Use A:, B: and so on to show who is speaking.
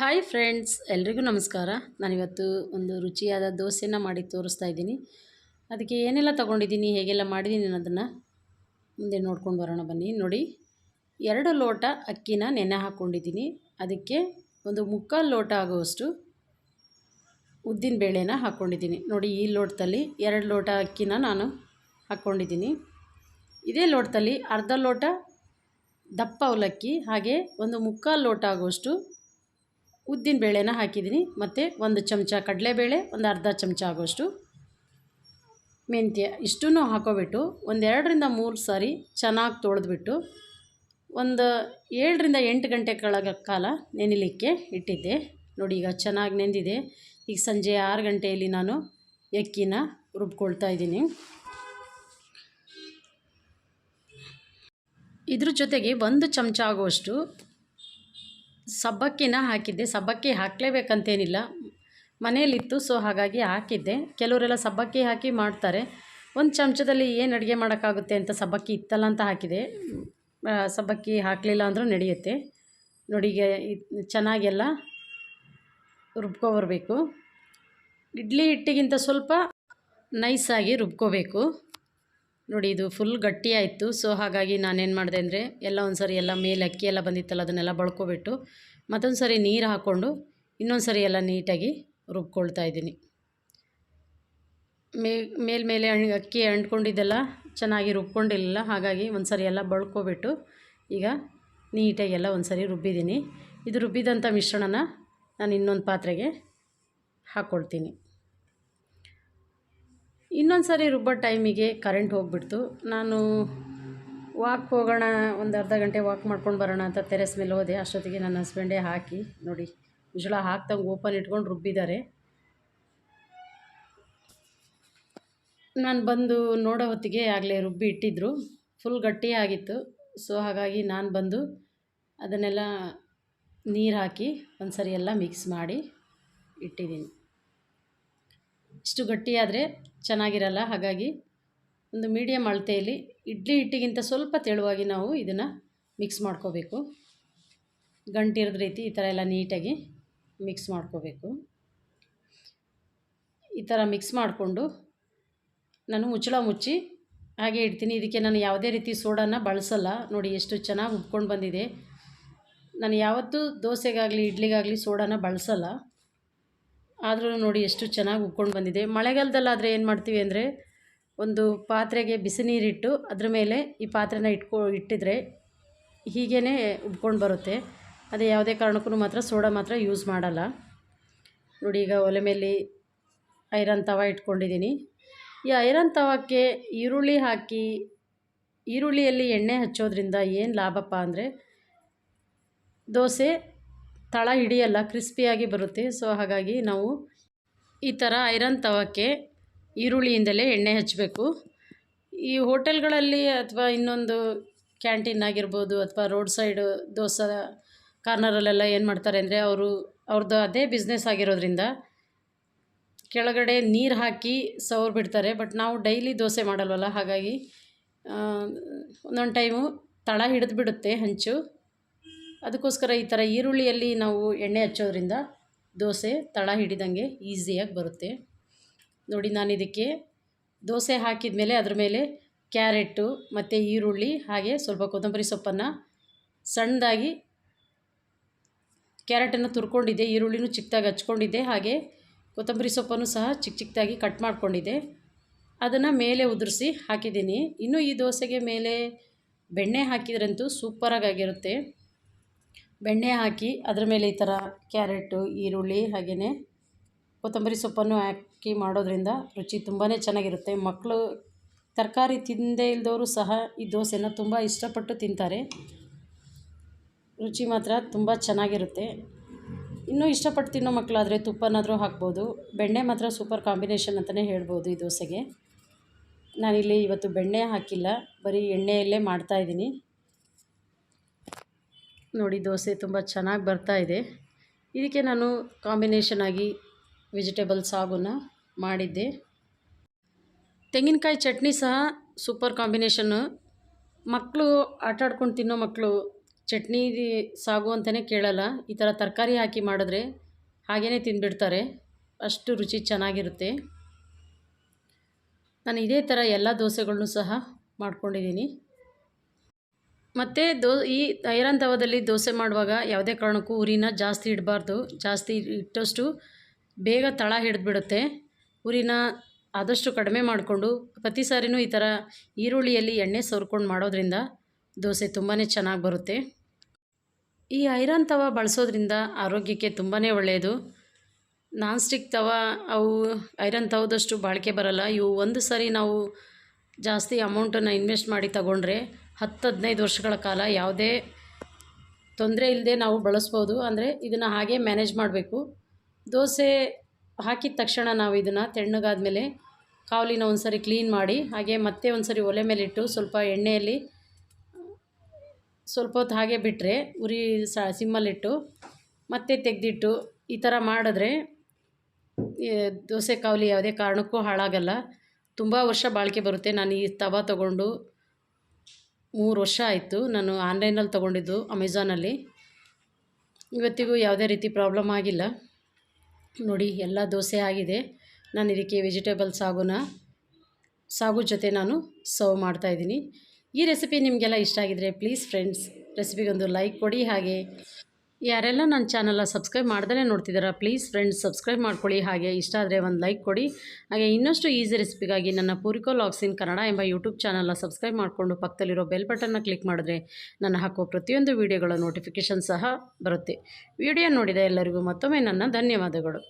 A: Hi friends ಎಲ್ರಿಗೂ ನಮಸ್ಕಾರ. ನಾನಿವತ್ತು ಒಂದು ರುಚಿಯಾದ ದೋಸೆನ ಮಾಡಿ ತೋರಿಸ್ತಾ ಇದ್ದೀನಿ. ಅದಕ್ಕೆ ಏನೆಲ್ಲ ತೊಗೊಂಡಿದ್ದೀನಿ, ಹೇಗೆಲ್ಲ ಮಾಡಿದ್ದೀನಿ ಅನ್ನೋದನ್ನು ಮುಂದೆ ನೋಡ್ಕೊಂಡು ಬರೋಣ ಬನ್ನಿ. ನೋಡಿ, ಎರಡು ಲೋಟ ಅಕ್ಕಿನ ನೆನೆ ಹಾಕ್ಕೊಂಡಿದ್ದೀನಿ ಅದಕ್ಕೆ ಒಂದು ಮುಕ್ಕಾಲು ಲೋಟ ಆಗುವಷ್ಟು ಉದ್ದಿನ ಬೇಳೆನ ಹಾಕ್ಕೊಂಡಿದ್ದೀನಿ ನೋಡಿ, ಈ ಲೋಟದಲ್ಲಿ ಎರಡು ಲೋಟ ಅಕ್ಕಿನ ನಾನು ಹಾಕ್ಕೊಂಡಿದ್ದೀನಿ ಇದೇ ಲೋಟದಲ್ಲಿ ಅರ್ಧ ಲೋಟ ದಪ್ಪ ಅವಲಕ್ಕಿ, ಹಾಗೆ ಒಂದು ಮುಕ್ಕಾಲು ಲೋಟ ಆಗುವಷ್ಟು ಉದ್ದಿನ ಬೇಳೆನ ಹಾಕಿದ್ದೀನಿ. ಮತ್ತು ಒಂದು ಚಮಚ ಕಡಲೆಬೇಳೆ, ಒಂದು ಅರ್ಧ ಚಮಚ ಆಗೋಷ್ಟು ಮೆಂತ್ಯ ಇಷ್ಟೂ ಹಾಕೋಬಿಟ್ಟು ಒಂದೆರಡರಿಂದ ಮೂರು ಸಾರಿ ಚೆನ್ನಾಗಿ ತೊಳೆದ್ಬಿಟ್ಟು ಒಂದು ಏಳರಿಂದ ಎಂಟು ಗಂಟೆ ಕೆಳಗ ಕಾಲ ನೆನೆಲಿಕ್ಕೆ ಇಟ್ಟಿದ್ದೆ. ನೋಡಿ ಈಗ ಚೆನ್ನಾಗಿ ನೆಂದಿದೆ. ಈಗ ಸಂಜೆ ಆರು ಗಂಟೆಯಲ್ಲಿ ನಾನು ಎಕ್ಕಿನ ರುಬ್ಕೊಳ್ತಾ ಇದ್ದೀನಿ. ಇದ್ರ ಜೊತೆಗೆ ಒಂದು ಚಮಚ ಆಗುವಷ್ಟು ಸಬ್ಬಕ್ಕಿನ ಹಾಕಿದ್ದೆ. ಸಬ್ಬಕ್ಕಿ ಹಾಕಲೇಬೇಕಂತೇನಿಲ್ಲ. ಮನೆಯಲ್ಲಿತ್ತು ಸೊ ಹಾಗಾಗಿ ಹಾಕಿದ್ದೆ. ಕೆಲವರೆಲ್ಲ ಸಬ್ಬಕ್ಕಿ ಹಾಕಿ ಮಾಡ್ತಾರೆ. ಒಂದು ಚಮಚದಲ್ಲಿ ಏನು ಅಡುಗೆ ಮಾಡೋಕ್ಕಾಗುತ್ತೆ ಅಂತ ಸಬ್ಬಕ್ಕಿ ಇತ್ತಲ್ಲ ಅಂತ ಹಾಕಿದೆ. ಸಬ್ಬಕ್ಕಿ ಹಾಕಲಿಲ್ಲ ಅಂದರೂ ನಡೆಯುತ್ತೆ. ನೋಡಿಗೆ ಚೆನ್ನಾಗೆಲ್ಲ ರುಬ್ಕೊಬರ್ಬೇಕು. ಇಡ್ಲಿ ಹಿಟ್ಟಿಗಿಂತ ಸ್ವಲ್ಪ ನೈಸಾಗಿ ರುಬ್ಕೋಬೇಕು. ನೋಡಿ, ಇದು ಫುಲ್ ಗಟ್ಟಿ ಆಯಿತು. ಸೊ ಹಾಗಾಗಿ ನಾನೇನು ಮಾಡಿದೆ ಅಂದರೆ, ಎಲ್ಲ ಒಂದು ಸರಿ ಎಲ್ಲ ಮೇಲೆ ಅಕ್ಕಿ ಎಲ್ಲ ಬಂದಿತ್ತಲ್ಲ, ಅದನ್ನೆಲ್ಲ ಬಳ್ಕೊಬಿಟ್ಟು ಮತ್ತೊಂದು ಸರಿ ನೀರು ಹಾಕ್ಕೊಂಡು ಇನ್ನೊಂದು ಸರಿ ಎಲ್ಲ ನೀಟಾಗಿ ರುಬ್ಕೊಳ್ತಾ ಇದ್ದೀನಿ. ಮೇ ಮೇಲ್ಮೇಲೆ ಅಕ್ಕಿ ಅಂಟ್ಕೊಂಡಿದ್ದೆಲ್ಲ ಚೆನ್ನಾಗಿ ರುಬ್ಕೊಂಡಿಲ್ಲ ಹಾಗಾಗಿ ಒಂದು ಸರಿ ಎಲ್ಲ ಬಳ್ಕೊಬಿಟ್ಟು ಈಗ ನೀಟಾಗಿ ಎಲ್ಲ ಒಂದು ಸರಿ ರುಬ್ಬಿದ್ದೀನಿ. ಇದು ರುಬ್ಬಿದಂಥ ಮಿಶ್ರಣನ ನಾನು ಇನ್ನೊಂದು ಪಾತ್ರೆಗೆ ಹಾಕ್ಕೊಳ್ತೀನಿ ಇನ್ನೊಂದು ಸಾರಿ ರುಬ್ಬೋ ಟೈಮಿಗೆ ಕರೆಂಟ್ ಹೋಗಿಬಿಡ್ತು. ನಾನು ವಾಕ್ ಹೋಗೋಣ, ಒಂದು ಅರ್ಧ ಗಂಟೆ ವಾಕ್ ಮಾಡ್ಕೊಂಡು ಬರೋಣ ಅಂತ ತೆರೆಸ್ ಮೇಲೆ ಹೋದೆ. ಅಷ್ಟೊತ್ತಿಗೆ ನನ್ನ ಹಸ್ಬೆಂಡೇ ಹಾಕಿ, ನೋಡಿ ಮುಜಳ ಹಾಕ್ದಂಗೆ ಓಪನ್ ಇಟ್ಕೊಂಡು ರುಬ್ಬಿದ್ದಾರೆ ನಾನು ಬಂದು ನೋಡೋ ಹೊತ್ತಿಗೆ ಆಗಲೇ ರುಬ್ಬಿ ಇಟ್ಟಿದ್ದರು ಫುಲ್ ಗಟ್ಟಿ ಆಗಿತ್ತು. ಸೊ ಹಾಗಾಗಿ ನಾನು ಬಂದು ಅದನ್ನೆಲ್ಲ ನೀರು ಹಾಕಿ ಒಂದು ಸರಿ ಎಲ್ಲ ಮಿಕ್ಸ್ ಮಾಡಿ ಇಟ್ಟಿದ್ದೀನಿ ಇಷ್ಟು ಗಟ್ಟಿಯಾದರೆ ಚೆನ್ನಾಗಿರಲ್ಲ. ಹಾಗಾಗಿ ಒಂದು ಮೀಡಿಯಮ್ ಅಳತೆಯಲ್ಲಿ ಇಡ್ಲಿ ಹಿಟ್ಟಿಗಿಂತ ಸ್ವಲ್ಪ ತೆಳುವಾಗಿ ನಾವು ಇದನ್ನು ಮಿಕ್ಸ್ ಮಾಡ್ಕೋಬೇಕು. ಗಂಟಿರದ ರೀತಿ ಈ ಥರ ಎಲ್ಲ ನೀಟಾಗಿ ಮಿಕ್ಸ್ ಮಾಡ್ಕೋಬೇಕು. ಈ ಥರ ಮಿಕ್ಸ್ ಮಾಡಿಕೊಂಡು ನಾನು ಮುಚ್ಚಳ ಮುಚ್ಚಿ ಹಾಗೆ ಇಡ್ತೀನಿ. ಇದಕ್ಕೆ ನಾನು ಯಾವುದೇ ರೀತಿ ಸೋಡಾನ ಬಳಸಲ್ಲ. ನೋಡಿ ಎಷ್ಟು ಚೆನ್ನಾಗಿ ಉಬ್ಕೊಂಡು ಬಂದಿದೆ. ನಾನು ಯಾವತ್ತೂ ದೋಸೆಗಾಗಲಿ, ಇಡ್ಲಿಗಾಗಲಿ ಸೋಡಾನ ಬಳಸಲ್ಲ. ಆದರೂ ನೋಡಿ ಎಷ್ಟು ಚೆನ್ನಾಗಿ ಉಬ್ಕೊಂಡು ಬಂದಿದೆ. ಮಳೆಗಾಲದಲ್ಲಾದರೆ ಏನು ಮಾಡ್ತೀವಿ ಅಂದರೆ ಒಂದು ಪಾತ್ರೆಗೆ ಬಿಸಿ ನೀರಿಟ್ಟು ಅದ್ರ ಮೇಲೆ ಈ ಪಾತ್ರೆನ ಇಟ್ಕೊ, ಇಟ್ಟಿದ್ರೆ ಹೀಗೇ ಉಬ್ಕೊಂಡು ಬರುತ್ತೆ. ಅದೇ ಯಾವುದೇ ಕಾರಣಕ್ಕೂ ಮಾತ್ರ ಸೋಡಾ ಮಾತ್ರ ಯೂಸ್ ಮಾಡಲ್ಲ. ನೋಡಿ ಈಗ ಒಲೆ ಮೇಲೆ ಐರನ್ ತವ ಇಟ್ಕೊಂಡಿದ್ದೀನಿ. ಈ ಐರನ್ ತವಕ್ಕೆ ಈರುಳ್ಳಿ ಹಾಕಿ, ಈರುಳ್ಳಿಯಲ್ಲಿ ಎಣ್ಣೆ ಹಚ್ಚೋದ್ರಿಂದ ಏನು ಲಾಭಪ್ಪ ಅಂದರೆ ದೋಸೆ ತಳ ಹಿಡಿಯಲ್ಲ ಕ್ರಿಸ್ಪಿಯಾಗಿ ಬರುತ್ತೆ. ಸೊ ಹಾಗಾಗಿ ನಾವು ಈ ಥರ ಐರನ್ ತವಕ್ಕೆ ಈರುಳ್ಳಿಯಿಂದಲೇ ಎಣ್ಣೆ ಹಚ್ಚಬೇಕು ಈ ಹೋಟೆಲ್ಗಳಲ್ಲಿ ಅಥವಾ ಇನ್ನೊಂದು ಕ್ಯಾಂಟೀನ್ ಆಗಿರ್ಬೋದು ಅಥವಾ ರೋಡ್ ಸೈಡು ದೋಸೆ ಕಾರ್ನರಲ್ಲೆಲ್ಲ ಏನು ಮಾಡ್ತಾರೆ ಅಂದರೆ ಅವರು ಅವ್ರದ್ದು ಅದೇ ಬಿಸ್ನೆಸ್ ಆಗಿರೋದ್ರಿಂದ ಕೆಳಗಡೆ ನೀರು ಹಾಕಿ ಸವರ್ ಬಿಡ್ತಾರೆ. ಬಟ್ ನಾವು ಡೈಲಿ ದೋಸೆ ಮಾಡಲ್ವಲ್ಲ, ಹಾಗಾಗಿ ಒಂದೊಂದು ಟೈಮು ತಳ ಹಿಡಿದು ಬಿಡುತ್ತೆ ಹಂಚು. ಅದಕ್ಕೋಸ್ಕರ ಈ ಥರ ಈರುಳ್ಳಿಯಲ್ಲಿ ನಾವು ಎಣ್ಣೆ ಹಚ್ಚೋದ್ರಿಂದ ದೋಸೆ ತಳ ಹಿಡಿದಂಗೆ ಈಸಿಯಾಗಿ ಬರುತ್ತೆ. ನೋಡಿ, ನಾನು ಇದಕ್ಕೆ ದೋಸೆ ಹಾಕಿದ ಮೇಲೆ ಅದ್ರ ಮೇಲೆ ಕ್ಯಾರೆಟು ಮತ್ತು ಈರುಳ್ಳಿ ಹಾಗೆ ಸ್ವಲ್ಪ ಕೊತ್ತಂಬರಿ ಸೊಪ್ಪನ್ನು ಸಣ್ಣದಾಗಿ ಕ್ಯಾರೆಟನ್ನು ತುರ್ಕೊಂಡಿದ್ದೆ, ಈರುಳ್ಳಿನೂ ಚಿಕ್ಕದಾಗಿ ಹಚ್ಕೊಂಡಿದ್ದೆ, ಹಾಗೆ ಕೊತ್ತಂಬರಿ ಸೊಪ್ಪನ್ನು ಸಹ ಚಿಕ್ಕ ಚಿಕ್ಕದಾಗಿ ಕಟ್ ಮಾಡ್ಕೊಂಡಿದ್ದೆ. ಅದನ್ನು ಮೇಲೆ ಉದುರಿಸಿ ಹಾಕಿದ್ದೀನಿ. ಇನ್ನು ಈ ದೋಸೆಗೆ ಮೇಲೆ ಬೆಣ್ಣೆ ಹಾಕಿದ್ರಂತೂ ಸೂಪರಾಗಿ ಆಗಿರುತ್ತೆ. ಬೆಣ್ಣೆ ಹಾಕಿ ಅದರ ಮೇಲೆ ಈ ಥರ ಕ್ಯಾರೆಟು, ಈರುಳ್ಳಿ ಹಾಗೆಯೇ ಕೊತ್ತಂಬರಿ ಸೊಪ್ಪನ್ನು ಹಾಕಿ ಮಾಡೋದ್ರಿಂದ ರುಚಿ ತುಂಬಾ ಚೆನ್ನಾಗಿರುತ್ತೆ. ಮಕ್ಕಳು ತರಕಾರಿ ತಿಂದೇ ಇಲ್ದವರು ಸಹ ಈ ದೋಸೆನ ತುಂಬ ಇಷ್ಟಪಟ್ಟು ತಿಂತಾರೆ. ರುಚಿ ಮಾತ್ರ ತುಂಬ ಚೆನ್ನಾಗಿರುತ್ತೆ. ಇನ್ನೂ ಇಷ್ಟಪಟ್ಟು ತಿನ್ನೋ ಮಕ್ಕಳಾದರೆ ತುಪ್ಪನಾದರೂ ಹಾಕ್ಬೋದು. ಬೆಣ್ಣೆ ಮಾತ್ರ ಸೂಪರ್ ಕಾಂಬಿನೇಷನ್ ಅಂತಲೇ ಹೇಳ್ಬೋದು ಈ ದೋಸೆಗೆ. ನಾನಿಲ್ಲಿ ಇವತ್ತು ಬೆಣ್ಣೆ ಹಾಕಿಲ್ಲ. ಬರೀ ಎಣ್ಣೆಯಲ್ಲೇ ಮಾಡ್ತಾಯಿದ್ದೀನಿ ನೋಡಿ ದೋಸೆ ತುಂಬ ಚೆನ್ನಾಗಿ ಬರ್ತಾ ಇದೆ. ಇದಕ್ಕೆ ನಾನು ಕಾಂಬಿನೇಷನ್ ಆಗಿ ವೆಜಿಟೇಬಲ್ ಸಾಗುನ ಮಾಡಿದ್ದೆ. ತೆಂಗಿನಕಾಯಿ ಚಟ್ನಿ ಸಹ ಸೂಪರ್ ಕಾಂಬಿನೇಷನ್ನು ಮಕ್ಕಳು ಆಟ ಆಡ್ಕೊಂಡು ತಿನ್ನೋ ಮಕ್ಕಳು ಚಟ್ನಿ ಸಾಗು ಅಂತಲೇ ಕೇಳಲ್ಲ. ಈ ಥರ ತರಕಾರಿ ಹಾಕಿ ಮಾಡಿದ್ರೆ ಹಾಗೇ ತಿಂದುಬಿಡ್ತಾರೆ. ಅಷ್ಟು ರುಚಿ ಚೆನ್ನಾಗಿರುತ್ತೆ. ನಾನು ಇದೇ ಥರ ಎಲ್ಲ ದೋಸೆಗಳ್ನೂ ಸಹ ಮಾಡ್ಕೊಂಡಿದ್ದೀನಿ. ಮತ್ತು ದೋ, ಈ ಐರನ್ ತವದಲ್ಲಿ ದೋಸೆ ಮಾಡುವಾಗ ಯಾವುದೇ ಕಾರಣಕ್ಕೂ ಉರಿನ ಜಾಸ್ತಿ ಇಡಬಾರ್ದು. ಜಾಸ್ತಿ ಇಟ್ಟಷ್ಟು ಬೇಗ ತಳ ಹಿಡಿದ್ಬಿಡುತ್ತೆ. ಉರಿನ ಆದಷ್ಟು ಕಡಿಮೆ ಮಾಡಿಕೊಂಡು ಪ್ರತಿ ಸಾರಿನೂ ಈ ಥರ ಈರುಳ್ಳಿಯಲ್ಲಿ ಎಣ್ಣೆ ಸವರ್ಕೊಂಡು ಮಾಡೋದ್ರಿಂದ ದೋಸೆ ತುಂಬಾ ಚೆನ್ನಾಗಿ ಬರುತ್ತೆ. ಈ ಐರನ್ ತವ ಬಳಸೋದ್ರಿಂದ ಆರೋಗ್ಯಕ್ಕೆ ತುಂಬಾ ಒಳ್ಳೆಯದು ನಾನ್ ಸ್ಟಿಕ್ ತವ, ಅವು ಐರನ್ ತವದಷ್ಟು ಬಾಳಿಕೆ ಬರಲ್ಲ. ಇವು ಒಂದು ಸಾರಿ ನಾವು ಜಾಸ್ತಿ ಅಮೌಂಟನ್ನು ಇನ್ವೆಸ್ಟ್ ಮಾಡಿ ತಗೊಂಡ್ರೆ ಹತ್ತು ಹದಿನೈದು ವರ್ಷಗಳ ಕಾಲ ಯಾವುದೇ ತೊಂದರೆ ಇಲ್ಲದೆ ನಾವು ಬಳಸ್ಬೋದು. ಅಂದರೆ ಇದನ್ನು ಹಾಗೆ ಮ್ಯಾನೇಜ್ ಮಾಡಬೇಕು. ದೋಸೆ ಹಾಕಿದ ತಕ್ಷಣ ನಾವು ಇದನ್ನು ತಣ್ಣಗಾದ್ಮೇಲೆ ಕಾವಲಿನ ಒಂದು ಸರಿ ಕ್ಲೀನ್ ಮಾಡಿ, ಹಾಗೆ ಮತ್ತೆ ಒಂದು ಸರಿ ಒಲೆ ಮೇಲಿಟ್ಟು ಸ್ವಲ್ಪ ಎಣ್ಣೆಯಲ್ಲಿ ಸ್ವಲ್ಪ ಹೊತ್ತು ಹಾಗೆ ಬಿಟ್ಟರೆ ಉರಿ ಸ, ಸಿಮ್ಮಲ್ಲಿಟ್ಟು ಮತ್ತೆ ತೆಗೆದಿಟ್ಟು ಈ ಥರ ಮಾಡಿದ್ರೆ ದೋಸೆ ಕಾವಲಿ ಯಾವುದೇ ಕಾರಣಕ್ಕೂ ಹಾಳಾಗಲ್ಲ. ತುಂಬ ವರ್ಷ ಬಾಳಿಕೆ ಬರುತ್ತೆ. ನಾನು ಈ ತವಾ ತೊಗೊಂಡು ಮೂರು ವರ್ಷ ಆಯಿತು. ನಾನು ಆನ್ಲೈನಲ್ಲಿ ತೊಗೊಂಡಿದ್ದು ಅಮೆಝಾನಲ್ಲಿ ಇವತ್ತಿಗೂ ಯಾವುದೇ ರೀತಿ ಪ್ರಾಬ್ಲಮ್ ಆಗಿಲ್ಲ. ನೋಡಿ, ಎಲ್ಲ ದೋಸೆ ಆಗಿದೆ. ನಾನು ಇದಕ್ಕೆ ವೆಜಿಟೇಬಲ್ ಸಾಗುನ, ಸಾಗು ಜೊತೆ ನಾನು ಸರ್ವ್ ಮಾಡ್ತಾಯಿದ್ದೀನಿ ಈ ರೆಸಿಪಿ ನಿಮಗೆಲ್ಲ ಇಷ್ಟ ಆಗಿದರೆ ಪ್ಲೀಸ್ ಫ್ರೆಂಡ್ಸ್, ರೆಸಿಪಿಗೊಂದು ಲೈಕ್ ಕೊಡಿ. ಹಾಗೆ ಯಾರೆಲ್ಲ ನನ್ನ ಚಾನಲ್ನ ಸಬ್ಸ್ಕ್ರೈಬ್ ಮಾಡ್ದೇ ನೋಡ್ತಿದ್ದಾರಾ ಪ್ಲೀಸ್ ಫ್ರೆಂಡ್ಸ್ ಸಬ್ಸ್ಕ್ರೈಬ್ ಮಾಡ್ಕೊಳ್ಳಿ. ಹಾಗೆ ಇಷ್ಟ ಆದರೆ ಒಂದು ಲೈಕ್ ಕೊಡಿ. ಹಾಗೆ ಇನ್ನಷ್ಟು ಈಸಿ ರೆಸಿಪಿಗಾಗಿ ನನ್ನ ಪೂರಿಕೋ ಲಾಗ್ಸ್ ಕನ್ನಡ ಎಂಬ ಯೂಟ್ಯೂಬ್ ಚಾನಲ್ನ ಸಬ್ಸ್ಕ್ರೈಬ್ ಮಾಡಿಕೊಂಡು ಪಕ್ಕದಲ್ಲಿರೋ ಬೆಲ್ ಬಟನ್ನ ಕ್ಲಿಕ್ ಮಾಡಿದ್ರೆ ನಾನು ಹಾಕೋ ಪ್ರತಿಯೊಂದು ವೀಡಿಯೋಗಳ ನೋಟಿಫಿಕೇಷನ್ ಸಹ ಬರುತ್ತೆ. ವಿಡಿಯೋ ನೋಡಿದ ಎಲ್ಲರಿಗೂ ಮತ್ತೊಮ್ಮೆ ನನ್ನ ಧನ್ಯವಾದಗಳು.